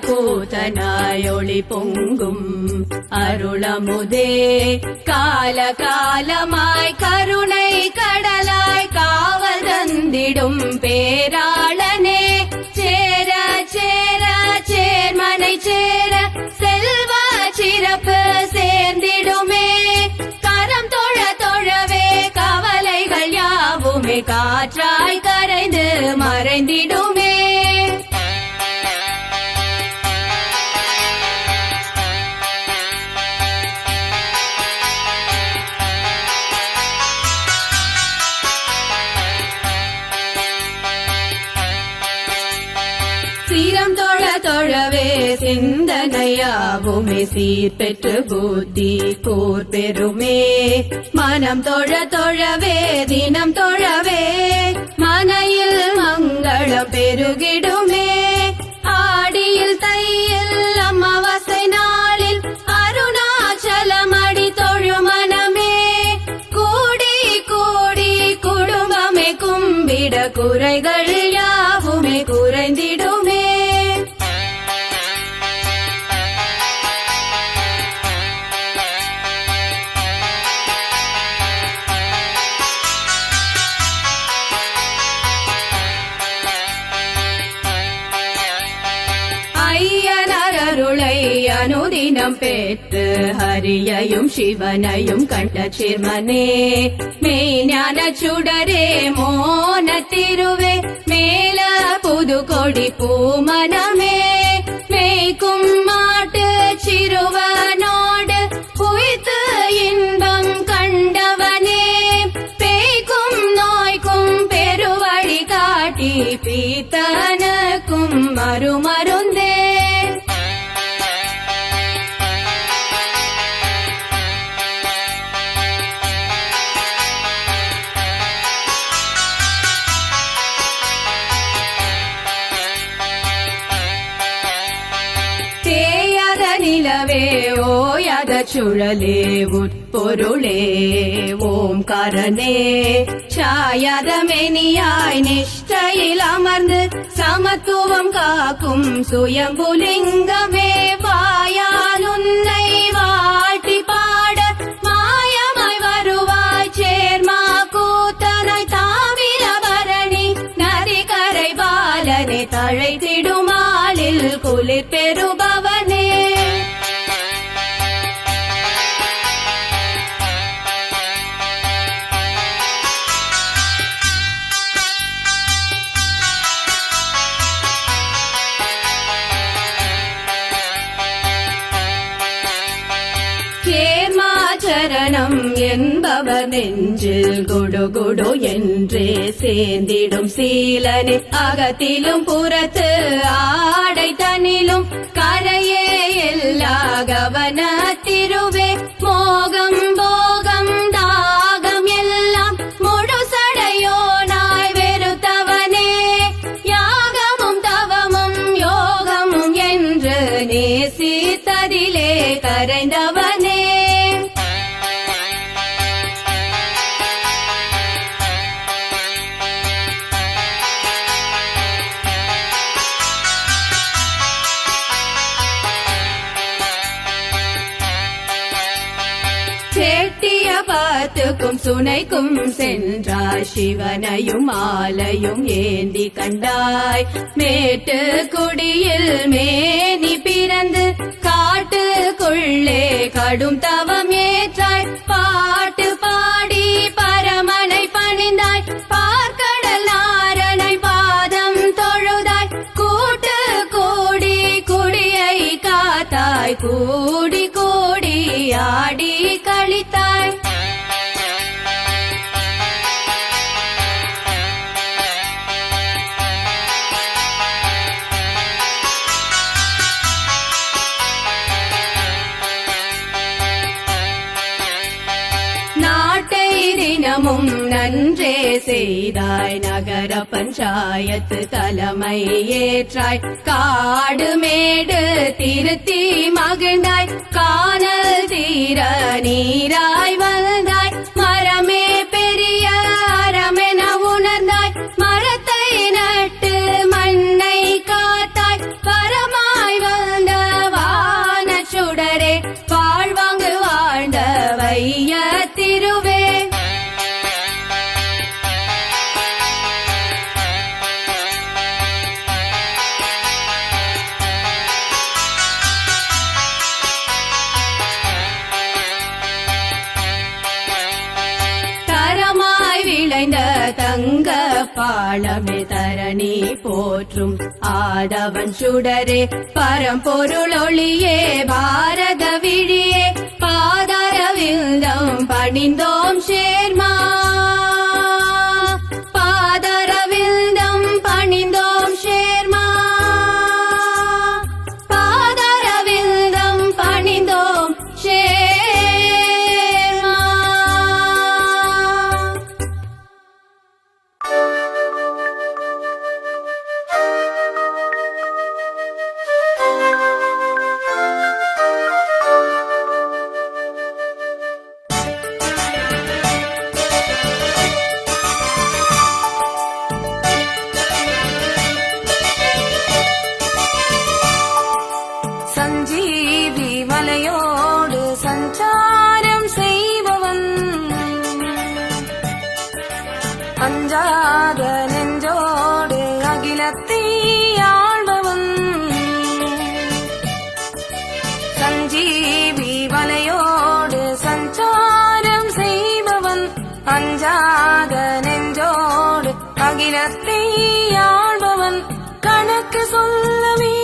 கூத்தனாயொளி பொங்கும் அருளமுதே கால காலமாய் கருணை கடலாய் காவல் தந்திடும் பேராளனே சேர சேர சேர்மனை சேர செல்வ சிறப்பு சேர்ந்திடுமே கரம் தொழ தொழவே கவலைகள் யாவுமே காற்றாய் சிந்தனையாவுமே சீர் பெற்று புத்தி கூர் பெருமே மனம் தொழ தொழவே தினம் தொழ பெற்று ஹரியையும் சிவனையும் கண்ட சிர்மனே மெய்ஞான சுடரே மோன திருவே மேல புது கொடி பூமனமே சுழலே உட்பொருளே ஓம்காரனே சாயாத மெனியாய் நிஷ்டையில் அமர்ந்து சமத்துவம் காக்கும் சுயம்புலிங்கமே வாயால் உன்னை வாழ்த்தி பாட மாயமாய் வருவாய். சேர்மா கூத்தனாய் தாமிரபரணி நரிகரை பாலனை தழைத்திடுமாலில் குளிர் பெறுபவனே நெஞ்சில் குடு குடு என்றே சேர்ந்திடும் சீலனே அகத்திலும் புறத்து ஆடை தனிலும் கரையே எல்லா கவன பாத்துக்கும் சுனைக்கும் சென்றாய் சிவனையும் ஆலையும் ஏந்தி கண்டாய். மேட்டு குடியில் மேனி பிறந்து காட்டுக்குள்ளே கடும் தவம் ஏற்றாய். அன்றே செய்தாய் நகர பஞ்சாயத்து தலைமை ஏற்றாய் காடு மேடு திருத்தி மகிழ்ந்தாய். காணல் தீர நீராய் தாளமே தரணி போற்றும் ஆடவன் சுடரே பரம்பொருள் ஒளியே பாரத விழியே. அகிலத்தை ஆள்பவன் கணக்கு சொல்லவே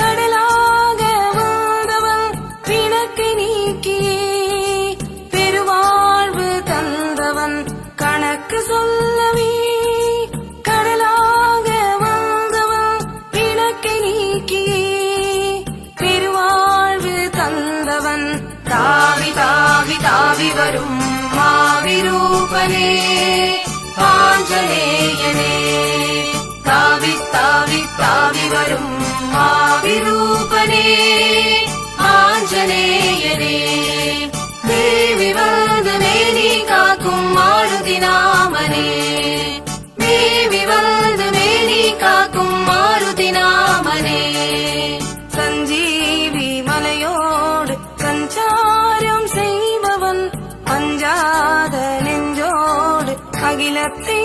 கடலாக வாழ்ந்தவன் பிணக்கை நீக்கியே பெருவாழ்வு தந்தவன் கணக்கு சொல்லவே கடலாக வாழ்ந்தவன் பிணக்கை நீக்கியே பெருவாழ்வு தந்தவன் தாவி தாவி தாவி வரும் மாவிரூபனே. தாவி தாவி வரும் மாவிரூபனே ஆஞ்சநேயனே. தேவி வந்து நீ காக்கும் மாருதி நாமனே. தேவி வந்து நீ காக்கும் மாருதி நாமனே. சஞ்சீவி மலையோடு சஞ்சாரம் செய்பவன் அஞ்சாத நெஞ்சோடு அகிலத்தை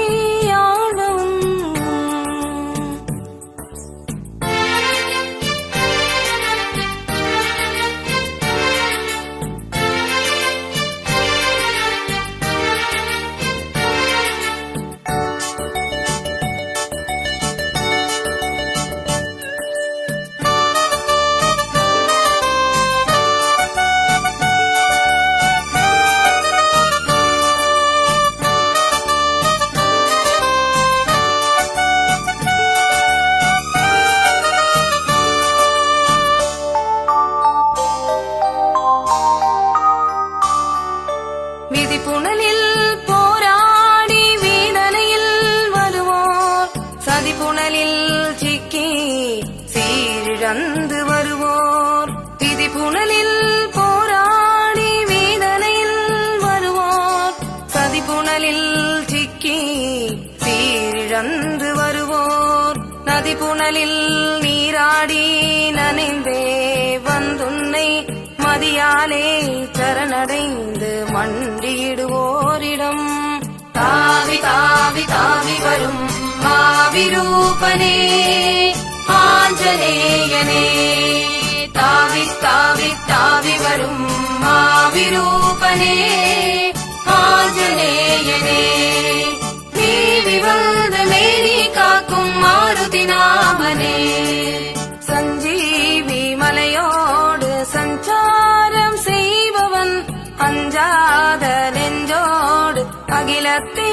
விதிப்புணலில் போராடி வேதனையில் வருவோர். சதிப்புணலில் சிக்கி சீரிழந்து வருவோர். விதிப்புணலில் போராடி வீதனையில் வருவோர். சதிப்புணலில் சிக்கி சீரிழந்து வருவோர். நதிப்புணலில் நீராடி நனைந்தே வந்துன்னை மதியாலே சரணடைந்து மண்டியிடுவோரிடம். தாவி தாவி தாவி வரும் மாவிரூபனே ஆஞ்சநேயனே. தாவி தாவி தாவி வரும் மாவிரூபனே. அகிலத்தை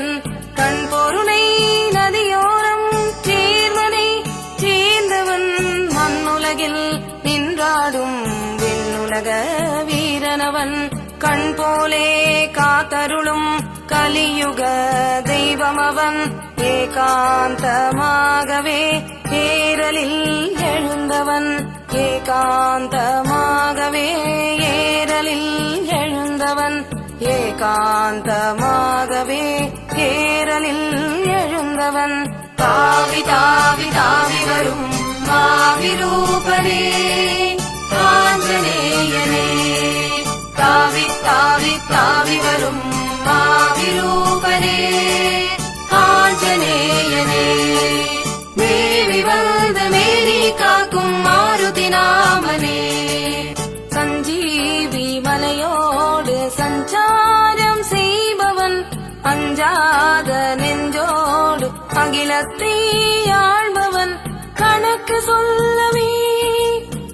வீரனவன் கண் பொருளை நதியோரம் சேர்மனை சேர்ந்தவன் மண்ணுலகில் நின்றாடும் விண்ணுலக வீரனவன். கண் போலே காத்தருளும் கலியுக தெய்வமவன். ஏகாந்தமாகவே ஏரலில் எழுந்தவன். ஏகாந்தமாகவே ஏரலில் எழுந்தவன். ஏகாந்தமாகவே ஏரலில் எழுந்தவன். தாவி தாவி தாவி வரும் மாவிரூபனே. ஆஞ்சநேயனே. தாவி தாவி தாவி வரும் மாவிரூபனே. அகிலத்தை ஆழ்பவன் கணக்கு சொல்லவே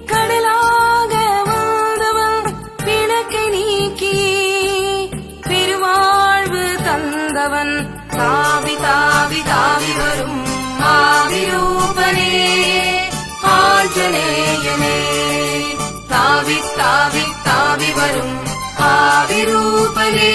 கடலாக வந்தவன் பிணக்கை நீக்கி பெருவாழ்வு தந்தவன் தாவி தாவி தாவி வரும் மாவிரூபனே ஆஞ்சநேயனே. தாவி தாவி தாவி வரும் ஆவிரூபனே